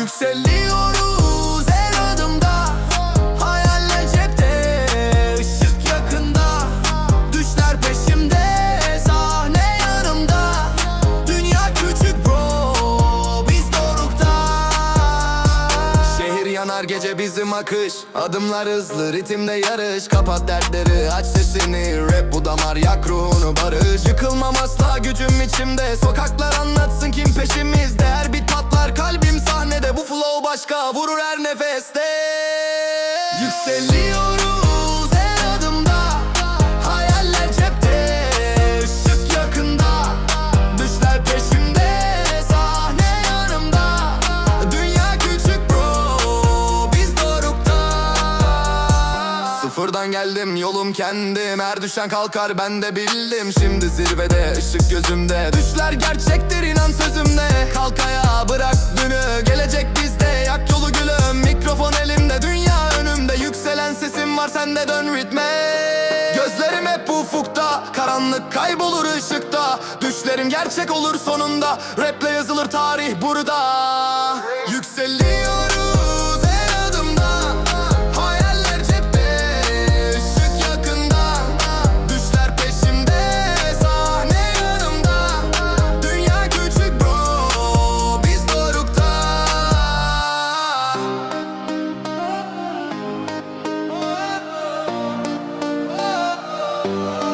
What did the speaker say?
Yükseliyoruz her adımda. Hayaller cepte ışık yakında. Düşler peşimde Sahne yanımda. Dünya küçük bro Biz dorukta. Şehir yanar gece bizim akış. Adımlar hızlı ritimde yarış. Kapat dertleri aç sesini. Rap bu damar yak ruhunu barış. Yıkılmam asla gücüm içimde. Sokaklar anlatsın kim başka vurur her nefeste. Yükseliyoruz her adımda Hayaller cepte ışık yakında. Düşler peşimde Sahne yanımda. Dünya küçük bro Biz dorukta. Sıfırdan geldim yolum kendim. Her düşen kalkar ben de bildim. Şimdi zirvede ışık gözümde. Düşler gerçektir inan sözümde. Kalk ayağa var sende dön ritme. Gözlerim hep ufukta Karanlık kaybolur ışıkta. Düşlerim gerçek olur sonunda. Raple yazılır tarih burada Bye.